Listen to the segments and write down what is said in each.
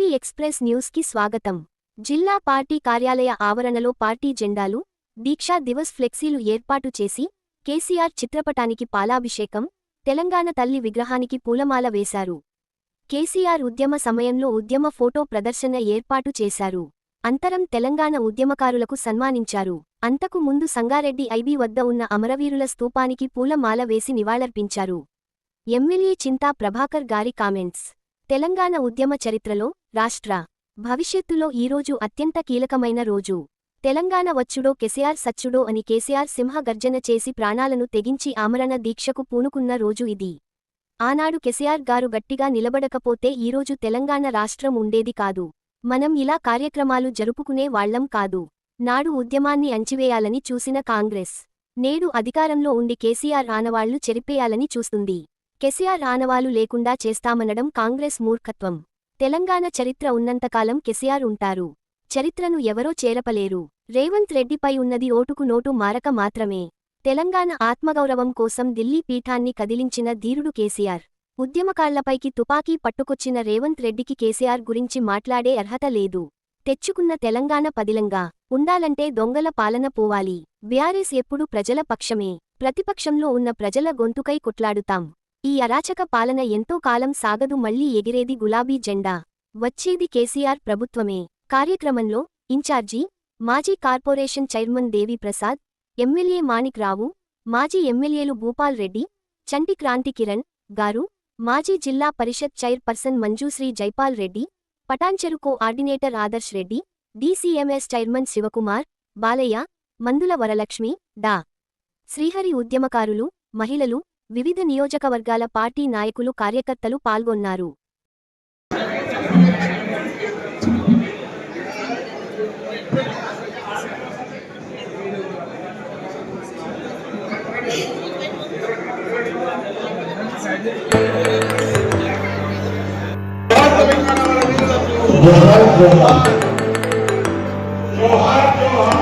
AB express న్యూస్కి స్వాగతం. జిల్లా పార్టీ కార్యాలయ ఆవరణలో పార్టీ జెండాలు దీక్షా దివస్ ఫ్లెక్సీలు ఏర్పాటు చేసి కేసీఆర్ చిత్రపటానికి పాలాభిషేకం తెలంగాణ తల్లి విగ్రహానికి పూలమాల వేశారు. కేసీఆర్ ఉద్యమ సమయంలో ఉద్యమ ఫోటో ప్రదర్శన ఏర్పాటు చేశారు. అంతరం తెలంగాణ ఉద్యమకారులకు సన్మానించారు. అంతకు ముందు సంగారెడ్డి ఐబీ వద్ద ఉన్న అమరవీరుల స్తూపానికి పూలమాల వేసి నివాళర్పించారు ఎమ్మెల్యే చింతా ప్రభాకర్ గారి కామెంట్స్. తెలంగాణ ఉద్యమ చరిత్రలో రాష్ట్ర భవిష్యత్తులో ఈరోజు అత్యంత కీలకమైన రోజు. తెలంగాణ వచ్చుడో కెసిఆర్ సచ్చుడో అని కేసీఆర్ సింహగర్జన చేసి ప్రాణాలను తెగించి ఆమరణ దీక్షకు పూనుకున్న రోజు ఇది. ఆనాడు కెసిఆర్ గారు గట్టిగా నిలబడకపోతే ఈరోజు తెలంగాణ రాష్ట్రం ఉండేది కాదు. మనం ఇలా కార్యక్రమాలు జరుపుకునే వాళ్ళం కాదు. నాడు ఉద్యమాన్ని అంచివేయాలని చూసిన కాంగ్రెస్ నేడు అధికారంలో ఉండి కేసీఆర్ ఆనవాళ్ళు చెరిపేయాలని చూస్తుంది. కెసిఆర్ ఆనవాలు లేకుండా చేస్తామనడం కాంగ్రెస్ మూర్ఖత్వం. తెలంగాణ చరిత్ర ఉన్నంతకాలం కెసిఆర్ ఉంటారు. చరిత్రను ఎవరో చేరపలేరు. రేవంత్ రెడ్డిపై ఉన్నది ఓటుకు నోటు మారక మాత్రమే. తెలంగాణ ఆత్మగౌరవం కోసం ఢిల్లీ పీఠాన్ని కదిలించిన ధీరుడు కేసీఆర్. ఉద్యమకాళ్ళపైకి తుపాకీ పట్టుకొచ్చిన రేవంత్ రెడ్డికి కేసీఆర్ గురించి మాట్లాడే అర్హత లేదు. తెచ్చుకున్న తెలంగాణ పదిలంగా. ఉండాలంటే దొంగల పాలన పోవాలి. బీఆర్ఎస్ ఎప్పుడు ప్రజల పక్షమే. ప్రతిపక్షంలో ఉన్న ప్రజల గొంతుకై కొట్లాడుతాం. ఈ అరాచక పాలన ఎంతో కాలం సాగదు మళ్ళీ ఎగిరేది గులాబీ జెండా. వచ్చేది కేసీఆర్ ప్రభుత్వమే. కార్యక్రమంలో ఇన్ఛార్జి మాజీ corporation chairman Deviprasad MLA Manik Rao మాజీ ఎమ్మెల్యేలు భూపాల్ రెడ్డి చంటి క్రాంతి కిరణ్ గారు మాజీ Zilla Parishad chairperson Manjushree Jaipal Reddy Patancheru coordinator Adarsh Reddy DCMS chairman Shivakumar Balaiah Mandula Varalakshmi డా. శ్రీహరి ఉద్యమకారులు మహిళలు వివిధ నియోజకవర్గాల పార్టీ నాయకులు కార్యకర్తలు పాల్గొన్నారు जोहार जोहार जोहार जोहार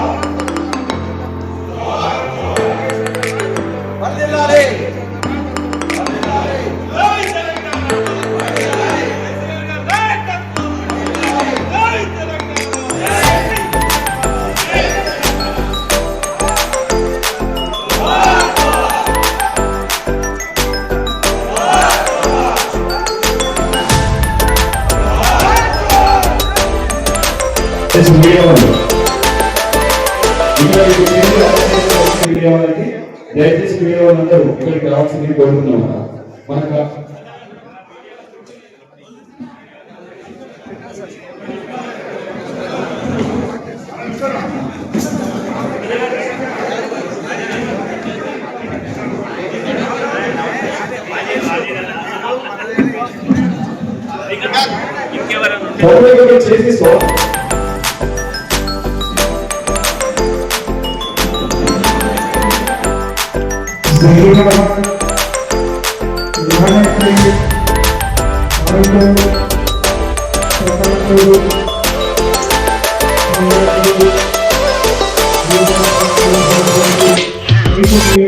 ఫోటో చేసి సో పార్టీ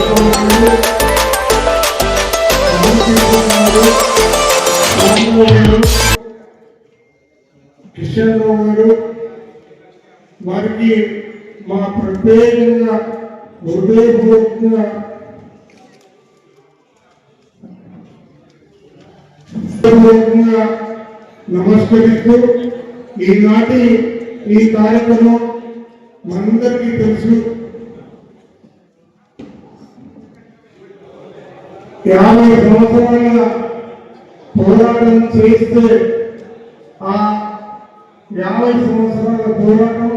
వారికి మా ప్రత్యేకంగా హృదయపూర్వకంగా హృదయపూర్వకంగా నమస్కరిస్తూ ఈనాటి ఈ కార్యక్రమం మనందరికీ తెలుసు. యాభై సంవత్సరాల పోరాటం చేస్తే ఆ యాభై సంవత్సరాల పోరాటం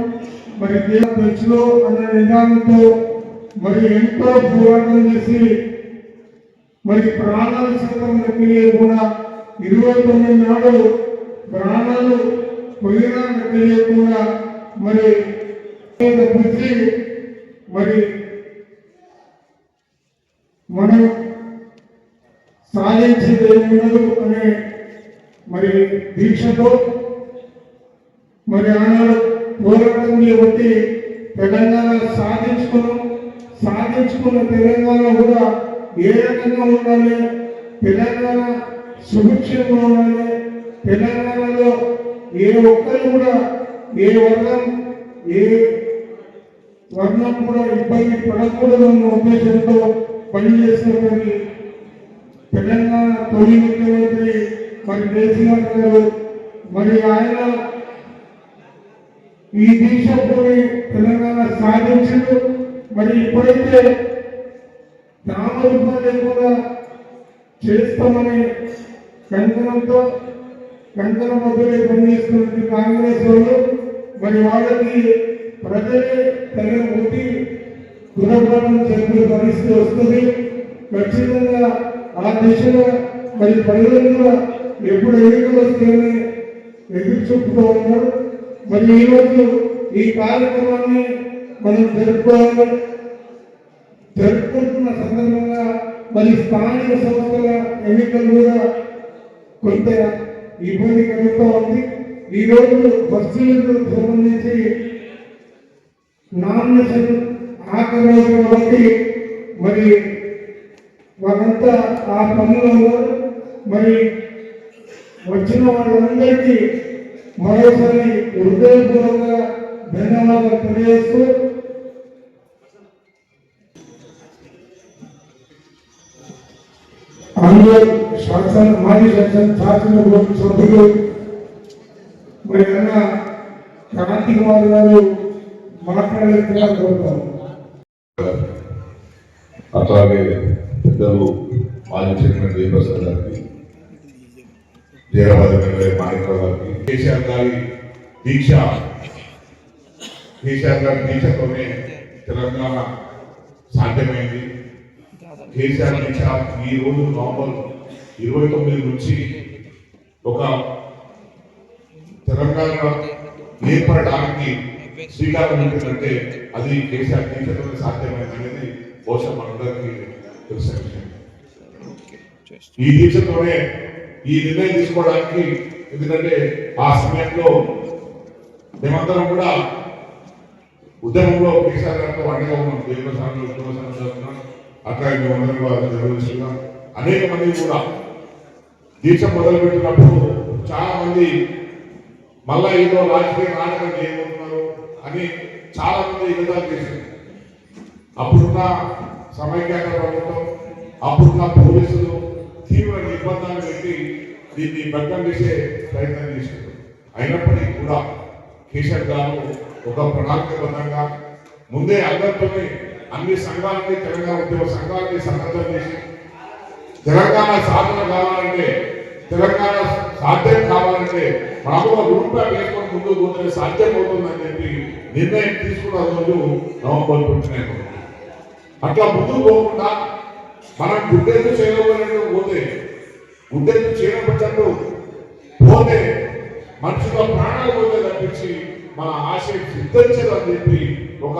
మరి దేవ తెచ్చులో అనే నిదానంతో మరి ఎంతో పోరాటం చేసి మరి ప్రాణాలు సైతం కూడా ఇరవై తొమ్మిది నాడు ప్రాణాలు పోయినా లెక్కలేకుండా మరి తప్పించి మరి మనం సాధించేది ఏముండదు అనే మరి దీక్షతో మరి ఆనాడు ఒకటి బట్టి తెలంగాణ సాధించుకున్నాం. సాధించుకున్న తెలంగాణ కూడా ఏ రకంగా ఉండాలి? తెలంగాణ సుభిక్షంగా ఉండాలి. తెలంగాణలో ఏ ఒక్కరు కూడా ఏ వర్గం ఏ వర్ణం కూడా ఇబ్బంది పడకూడదు అన్న ఉద్దేశంతో పనిచేసినటువంటి తెలంగాణ తొలి ముఖ్యమంత్రి మరి కేసీఆర్ గారు మరి ఆయన ఈ దేశంలోని తెలంగాణ సాధించారు మరి ఇప్పుడైతే నామరూపం లేకుండా చేస్తామని కంకణంతో కంకణ మధ్యలో పనిచేస్తున్నటువంటి కాంగ్రెస్ వాళ్ళు మరి వాళ్ళకి ప్రజలే తగిన ఒట్టి గుణపాఠం చెప్పే పరిస్థితి వస్తుంది. ఖచ్చితంగా ఆ దిశలో మరి ప్రజలు కూడా ఎప్పుడు ఎన్నికలు వస్తాయని ఎదురు చూపుతూ ఉన్నారు. మరి ఈరోజు ఈ కార్యక్రమాన్ని మనం జరుపుకోవాలి. జరుపుకుంటున్న సందర్భంగా మరి స్థానిక సంస్థల ఎన్నికలు కూడా కొంత ఇబ్బంది కలుగుతూ ఉంది. ఈ రోజు బస్సులకు సంబంధించి నామినేషన్ ఆఖరి రోజు కాబట్టి మరి వాళ్ళంతా ఆ పనులలో మరి వచ్చిన వాళ్ళందరికీ మరోసారి హృదయపూర్వకంగా ధన్యవాదాలు తెలియజేస్తూ అందరూ శాసన మాజీ శాసన శాసన సభ్యులు మరి అన్న క్రాంతి కుమార్ గారు మాట్లాడేట్టుగా కోరుతాను అట్లాగే పెద్దలు మాజీ చైర్మన్ జయప్రసాద్ గారికి ఎమ్మెల్యే మాణిక్రావు గారికి కేసీఆర్ గారి దీక్ష. కేసీఆర్ గారి దీక్షతోనే తెలంగాణ సాధ్యమైంది. కేసీఆర్ దీక్ష ఈ రోజు నవంబర్ ఇరవై తొమ్మిది నుంచి ఒక తెలంగాణ ఏర్పడడానికి శ్రీకారం ఉంటుందంటే అది కేసీఆర్ దీక్షతోనే సాధ్యమైంది అనేది బహుశా మనందరికీ తెలిసిన విషయం. ఈ దీక్షతోనే ఈ నిర్ణయం తీసుకోవడానికి ఎందుకంటే ఆ సమయంలో మేమందరం కూడా ఉద్యమంలో కేసీఆర్ గారితో అండగా ఉన్నాం. దేవస్థానంలో ఉద్యమ చదువుతున్నాం అట్లాగే మేమందరం కూడా నిర్వహిస్తున్నాం అనేక మంది కూడా దీక్ష మొదలుపెట్టినప్పుడు చాలా మంది మళ్ళా ఏదో రాజకీయ నాటకం చేయబోతున్నారు అని చాలా మంది ఎగతాలు చేశారు అప్పుడున్న సమైక్యాంధ్ర ప్రభుత్వం అప్పుడున్న పోలీసులు తీవ్ర నిర్బంధాలు పెట్టి దీన్ని భగ్నం చేసే ప్రయత్నం చేశారు. అయినప్పటికీ కూడా కేసీఆర్ గారు ఒక ప్రణాళికబద్ధంగా ముందే అందరితోనే అన్ని సంఘాలని తెలంగాణ ఉద్యమ సంఘాలని సంఘటన చేసి తెలంగాణ సాధన కావాలంటే తెలంగాణ సాధ్యం కావాలంటే మామూలుగా రూపాయలు వేసుకొని ముందుకు పోతే సాధ్యం అవుతుందని చెప్పి నిర్ణయం తీసుకున్న రోజు నవంబర్ ట్వంటీ అట్లా ముందుకు పోకుండా మనం గుడ్డెత్తు చేయబడినట్టు పోతే. గుడ్డెత్తు చేయబడ్డట్టు పోతే. మనుషుల ప్రాణాలు పోతే తప్పించి మన ఆశయం సిద్ధించదు చెప్పి ఒక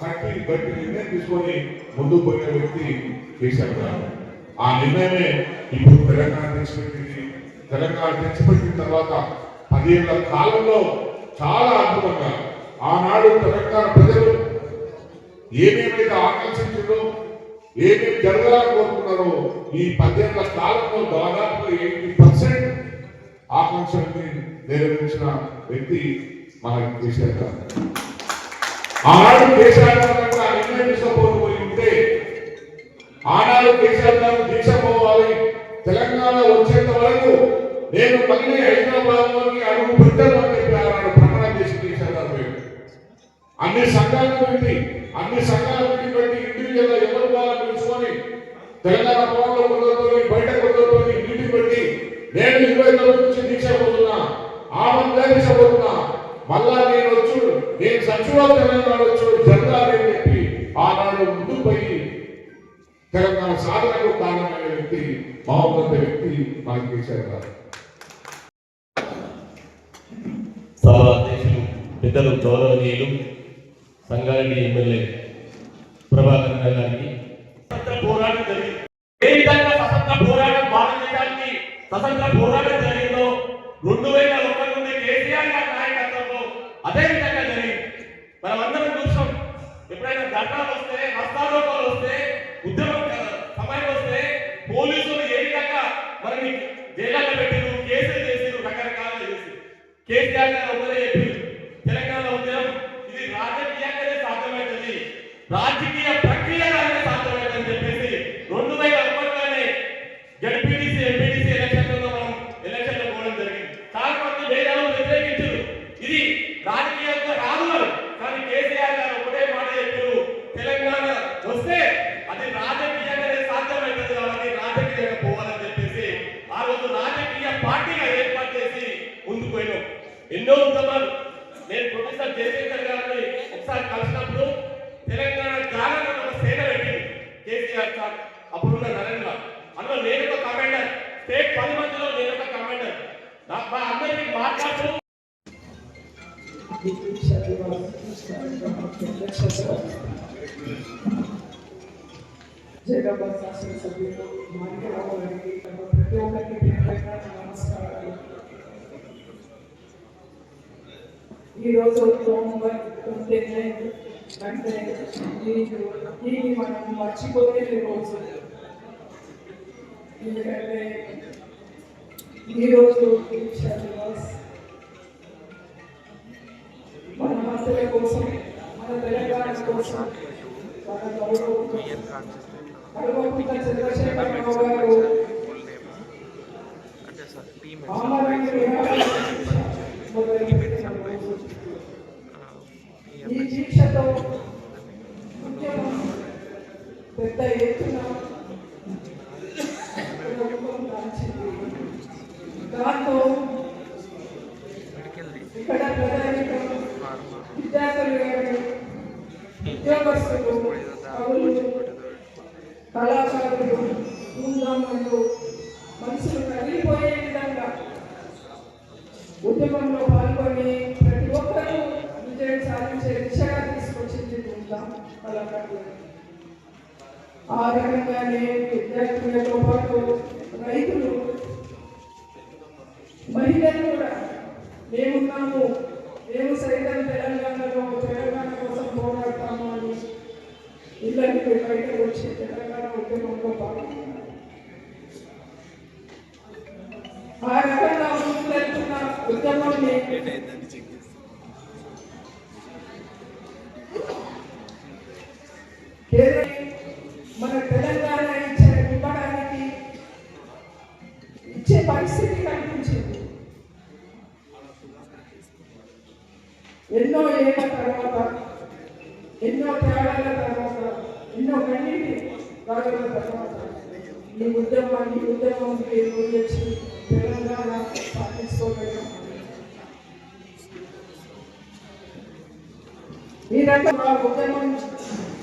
కట్టి గట్టి నిర్ణయం తీసుకొని ముందుకు పోయిన వ్యక్తి కేసీఆర్ గారు. ఆ నిర్ణయమే ఇప్పుడు తెలంగాణ తెచ్చిపెట్టింది తెలంగాణ తెచ్చిపెట్టిన తర్వాత పదేళ్ళ కాలంలో చాలా అద్భుతంగా ఆనాడు తెలంగాణ ప్రజలు ఏమేమైతే ఆకాంక్షించారో ఏమేమి జరగాలని కోరుకున్నారో ఈ పద్దెనిమిది కాలంలో దాదాపు ఎయిటీ పర్సెంట్ ఆకాంక్షల్ని నెరవేర్చిన వ్యక్తి మన కేసీఆర్ గారు. ఆనాడు కేసీఆర్ గారు కనుక ఆ ఉంటే ఆనాడు కేసీఆర్ గారు దీక్ష పోవాలి తెలంగాణ వచ్చేంత వరకు నేను మళ్ళీ హైదరాబాద్లోకి అడుగు పెట్టను అని చెప్పి ఆనాడు ప్రకటన చేసి కేసీఆర్ గారు. అన్ని సంఘాలను పెట్టి అన్ని సంఘాలు పెట్టి ఇండివిజువల్ ఎవరు వాళ్ళని పిలుచుకొని తెలంగాణ భవన్లో కొందరితో బయట కొందరితో మీటింగ్ పెట్టి నేను ఇరవై తొమ్మిది నుంచి దీక్ష పోతున్నా ఆ మంది దీక్ష పోతున్నా మళ్ళా నేను వచ్చు నేను సచివాలయం తెలంగాణ వచ్చు జరగాలి అని చెప్పి ఆనాడు ముందు సాధనకు కారణమైన వ్యక్తి మహోన్నత వ్యక్తి మన కేసీఆర్ గారు. సభ అధ్యక్షులు పెద్దలు గౌరవనీయులు సంగారెడ్డి ఎమ్మెల్యే ప్రభాకర్ గారికి. పోరాటం స్వతంత్ర పోరాటం జరిగిందో రెండు వేల ఒకటి నుండి కేసీఆర్ గారి నాయకత్వంలో అదే అంటే దీన్ని మనం మర్చిపోలేని రోజు ఎందుకంటే ఈరోజు మన హక్కుల కోసం మన తెలంగాణ కోసం మన గౌరవం కోసం కల్వకుంట్ల చంద్రశేఖరరావు గారు మొదలుపెట్టిన రోజు. ఈ దీక్షతో ఉద్యమం పెద్ద ఎత్తున ప్రభుత్వం దాల్చింది దాంతో ఇక్కడ ప్రధానికం విద్యార్థులు కానీ ఉద్యోగస్తులు ఉద్యమం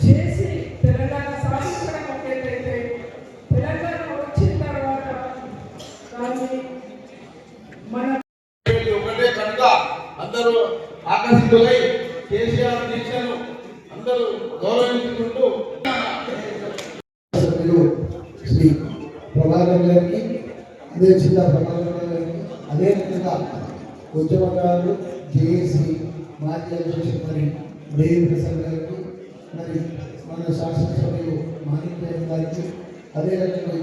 చేసి తెలంగాణ సాధించడం ఒకేదైతే తెలంగాణ వచ్చిన తర్వాత దాన్ని మన ఇది ఒకటే కనుక అందరూ ఆకర్షితులై కేసీఆర్ దీక్షను అందరూ గౌరవించుకుంటూ శ్రీ ప్రభాకర్ గారికి అదే జిల్లా ప్రభాకర్ గారికి అదే విధంగా ఉద్యమకారులు జేఏసీ మాజీ అధ్యక్షులు మరి దేవి ప్రసాద్ గారికి మరి మన శాసనసభ్యులు మాణిక్యం గారికి అదే రకంగా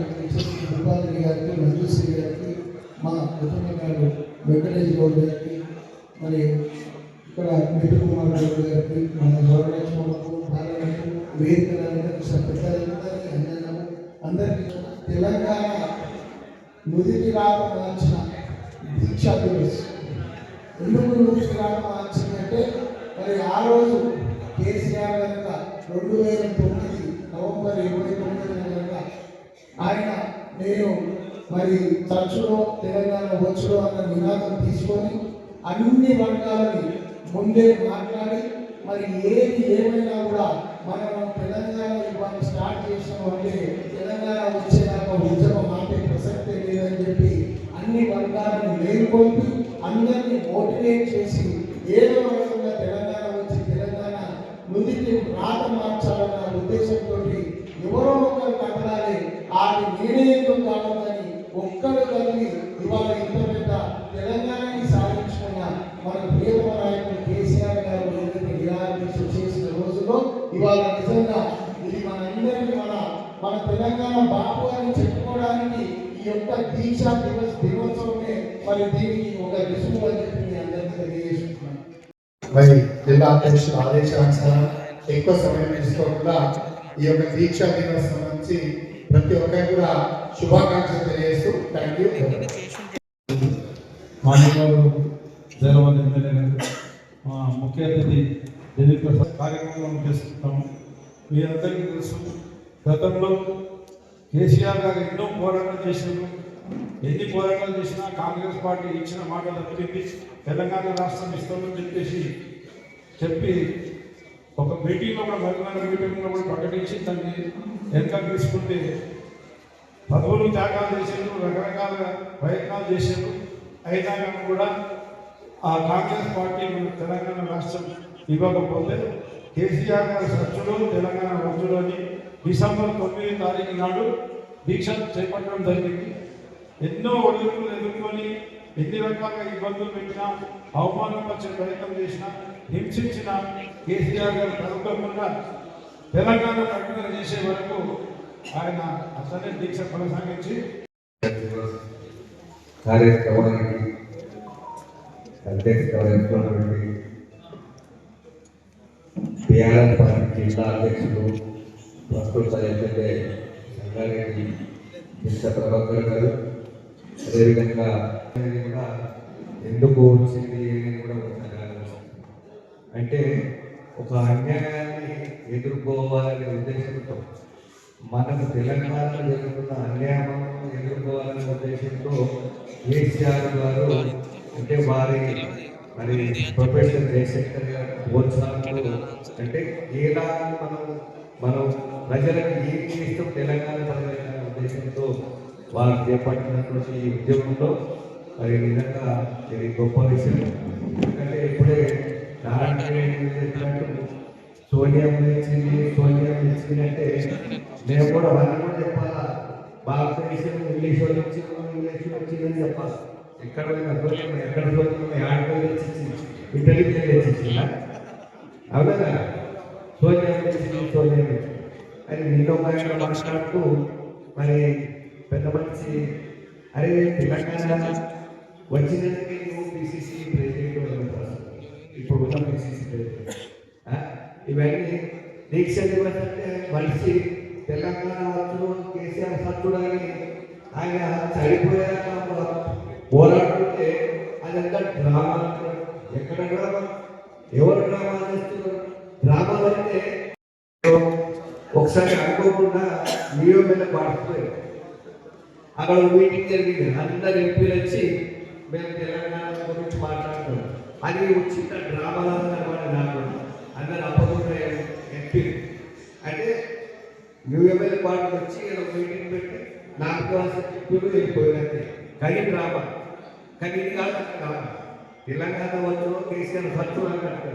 ఇక్కడ గారికి మంజుశ్రీ గారికి మా కుటుంబాలు వెంకటేష్ గౌడ్ గారికి మరి ఇక్కడ మిఠు కుమార్ గౌడ్ గారికి మన గౌరవలక్ష్మకు బాలలకు వేదిక పెద్దలందరికీ అన్నము అందరికీ తెలంగాణ నుదిటి రాక మార్చిన దీక్షా దివస్ ఎందుకు నుదిటి రాక మార్చిందంటే మరి ఆ రోజు కేసీఆర్ కనుక రెండు వేల తొమ్మిది నవంబర్ ఇరవై తొమ్మిది కనుక ఆయన నేను మరి చర్చలో తెలంగాణ వచ్చులో అన్న నినాదం తీసుకొని అన్ని వర్గాలని ముందే మాట్లాడి మరి ఏది ఏమైనా కూడా మనం తెలంగాణ ఇవాళ స్టార్ట్ చేసినాం అంటే తెలంగాణ వచ్చేదాకా ఉద్యమం ఆపే ప్రసక్తే లేదని చెప్పి అన్ని వర్గాలను మేల్కొల్పి అందరినీ మోటివేట్ చేసి ఏదో రకంగా తెలంగాణ వచ్చి తెలంగాణ నుదిటి రాత మార్చాలన్న ఉద్దేశంతో ఎవరో ఒకరు కట్టడాలి ఆది నిర్ణయంతో కావాలని ఒక్కరు కలిగి ఇవాళ ఇంత పెద్ద తెలంగాణని సాధించుకున్న మన ప్రియతమ నాయకుడు కేసీఆర్ గారు ఏదైతే నిరాకరించ చేసిన రోజుల్లో ఇవాళ నిజంగా ఇది మనందరికీ మన మన తెలంగాణ బాపు అని చెప్పుకోవడానికి ఈ యొక్క దీక్ష దివస్ దినోత్సవమే మరి దీనికి ఒక రుసుము అని చెప్పి మీ అందరికీ తెలియజేసుకుంటున్నాను మరి జిల్లా అధ్యక్షుల ఆదేశానుసారం ఎక్కువ సమయం తీసుకోకుండా ఈ యొక్క దీక్షా దినోత్సవం సంబంధించి ప్రతి ఒక్కరికి కూడా శుభాకాంక్షలు తెలియజేస్తూ థ్యాంక్ యూ మాన్యవారు జైరాబాద్ ఎమ్మెల్యే గారు మా ముఖ్య అతిథి దిలీప్ ప్రసాద్ కార్యక్రమం చేసుకుంటాము మీ అందరికీ తెలుసు గతంలో కేసీఆర్ గారు ఎన్నో పోరాటాలు చేశారు. ఎన్ని పోరాటాలు చేసినా కాంగ్రెస్ పార్టీ ఇచ్చిన మాటలు తప్పింది తెలంగాణ రాష్ట్రం ఇస్తామని చెప్పేసి చెప్పి ఒక మీటింగ్లో కూడా మరికొన్న మీటింగ్లో కూడా ప్రకటించి దాన్ని వెనక తీసుకుంటే పదవులు త్యాగాలు చేశారు రకరకాల ప్రయత్నాలు చేశారు అయినా కానీ కూడా ఆ కాంగ్రెస్ పార్టీ మన తెలంగాణ రాష్ట్రం ఇవ్వకపోతే కేసీఆర్ గారి సచ్చుడు తెలంగాణ రాష్ట్రంలోని డిసెంబర్ తొమ్మిది తారీఖు నాడు దీక్ష చేపట్టడం జరిగింది. ఎన్నో ఒడిదుడుకులు ఎదుర్కొని ఎన్ని రకాలుగా ఇబ్బందులు పెట్టినా అవమానపరిచే ప్రయత్నం చేసిన హింసించిన కేసీఆర్ గారు తగ్గకుండా తెలంగాణ ప్రకటన చేసే వరకు ఆయన అసలే దీక్ష కొనసాగించి కార్యక్రమానికి అధ్యక్షత వహిస్తున్నటువంటి పార్టీ జిల్లా అధ్యక్షులు ప్రస్తుత ఎమ్మెల్యే సంగారెడ్డి కృష్ణ ప్రభాకర్ గారు అదేవిధంగా కూడా ఎందుకు వచ్చింది అనేది కూడా ఒకసారి అంటే ఒక అన్యాయాన్ని ఎదుర్కోవాలనే ఉద్దేశంతో మనకు తెలంగాణలో జరుగుతున్న అన్యాయాలను ఎదుర్కోవాలనే ఉద్దేశంతో కేసీఆర్ గారు అంటే వారి మరి ప్రొఫెసర్ జయశంకర్ గారు అంటే ఎలా మనం మనం ప్రజలకు ఏం చేస్తాం తెలంగాణ ప్రజల ఉద్దేశంతో వారు చేపట్టినటువంటి ఈ ఉద్యమంలో మరి నిజంగా ఇది గొప్ప విషయం. ఎందుకంటే ఇప్పుడే నారాయణ సోనియా ఇచ్చింది సోనియా ఇచ్చింది అంటే మేము కూడా వాళ్ళు కూడా చెప్పాలా? భారతదేశం ఇంగ్లీష్ వాళ్ళు వచ్చి ఇంగ్లీష్ వచ్చిందని చెప్పాలి? ఎక్కడ పోయినా ఎక్కడ సోనియా యాడ్ తెచ్చింది ఇటలీ తెచ్చిందా అవునా? సోనియా తెచ్చింది సోనియా తెచ్చింది అని మీతో మాట్లాడుతూ మరి పెద్ద మనిషి అరే తెలంగాణ వచ్చినందుకే నువ్వు పిసిసి ప్రెసిడెంట్ ఇప్పుడు ఉన్న పిసిసి ప్రెసిడెంట్ ఇవన్నీ దీక్ష దివస్ అంటే మనిషి తెలంగాణ వచ్చుడు కేసీఆర్ సత్తుడని ఆయన చనిపోయాక పోరాడుతుంటే అదంతా డ్రామా ఎక్కడ డ్రామా? ఎవరు డ్రామా చేస్తున్నారు? డ్రామాలు అంటే ఒకసారి అనుకోకుండా నియో మీద పాడుతున్నారు. అక్కడ మీటింగ్ జరిగింది. అందరు ఎంపీలు వచ్చి మేము తెలంగాణ గురించి మాట్లాడుతున్నాం. అది చిన్న డ్రామాలా అనమాట నాకు. అందరు అప్పకుండా ఎంపీ అంటే న్యూ ఎమ్మెల్యే పార్టీ వచ్చి మీటింగ్ పెట్టి నాకు కావాల్సిన చెప్పి వెళ్ళిపోయింది కానీ డ్రామా. కానీ ఇది కాదు డ్రామా. తెలంగాణ వచ్చి కేసీఆర్ ఫస్ట్ అన్నట్టు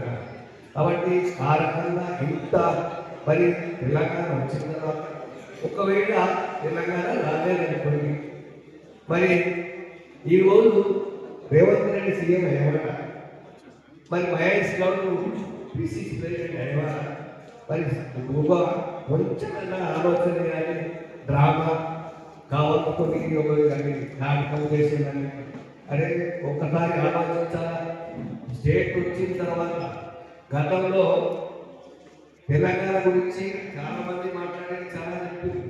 కాబట్టి ఆ రకంగా ఇంత మరి తెలంగాణ వచ్చిన తర్వాత ఒకవేళ తెలంగాణ రాలేదనుకోండి మరి ఈరోజు రేవంత్ రెడ్డి సీఎం అయ్యామట మరి మహేష్ గౌడ్ పిసిసి ప్రెసిడెంట్ అయ్యా మరి ఒక కొంచెమన్నా ఆలోచన కానీ డ్రామా కావాలనుకొని ఒక కానీ నాటకం చేసిందని. అరే ఒక్కసారి ఆలోచించాలా? స్టేట్ వచ్చిన తర్వాత గతంలో తెలంగాణ గురించి చాలా మంది మాట్లాడేది చాలా చెప్పింది.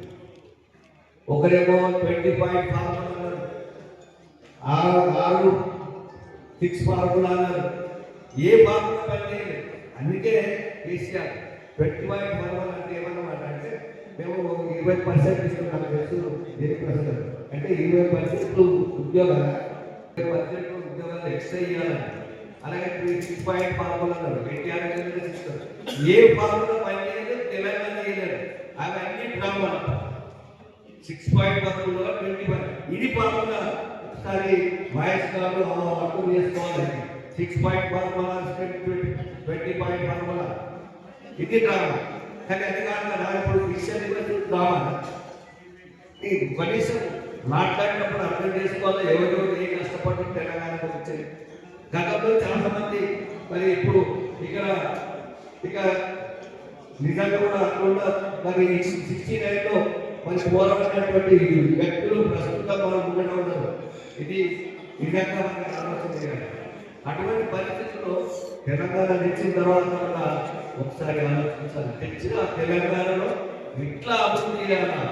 ఒకరేమో ట్వంటీ పాయింట్ ఫార్ములా అన్నారు. ఆరు ఆరు సిక్స్ ఫార్ములా అన్నారు. ఏ ఫార్ములా పని అందుకే కేసీఆర్ ట్వంటీ పాయింట్ ఫార్ములా అంటే ఏమన్నమాట అంటే మేము ఇరవై పర్సెంట్ ఇస్తున్నాం తెలుసు దేనికి ప్రశ్న. అంటే ఇరవై పర్సెంట్ ఉద్యోగాలు ఇరవై పర్సెంట్ ఉద్యోగాలు ఎక్స్ట్రా ఇవ్వాలని అలాగే సిక్స్ పాయింట్ ఫార్ములా అన్నారు ఎన్టీఆర్ ఏ ఫార్ములా పని తెలంగాణ చేయలేదు. అవి అన్ని six point formula twenty one ఇది ఫార్ములా. ఒకసారి వయస్ కాదు అర్థం చేసుకోవాలి. Six point formula twenty point formula. ఇది డ్రామా. కానీ అది కాకుండా నా ఇప్పుడు విషయాన్ని కూడా డ్రామా. కనీసం మాట్లాడినప్పుడు అర్థం చేసుకోవాలి. ఎవరెవరు ఏ కష్టపడి తెలంగాణకు వచ్చాయి గతంలో చాలా మంది మరి ఇప్పుడు ఇక్కడ ఇక నిజంగా కూడా అనుకున్న మరి సిక్స్టీ నైన్లో మరి పోరాడినటువంటి వ్యక్తులు ప్రస్తుతం మనం ఉండడం ఉన్నారు. ఇది నిజంగా మనకి ఆలోచన చేయాలి. అటువంటి పరిస్థితుల్లో తెలంగాణ తెచ్చిన తర్వాత కూడా ఒకసారి ఆలోచించాలి. తెచ్చిన తెలంగాణలో ఎట్లా అభివృద్ధి చేయాలా?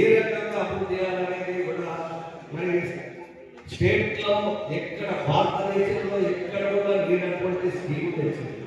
ఏ రకంగా అభివృద్ధి చేయాలనేది కూడా మరి స్టేట్ ఎక్కడ భారతదేశంలో ఎక్కడ కూడా లేనటువంటి స్కీమ్ తెచ్చింది.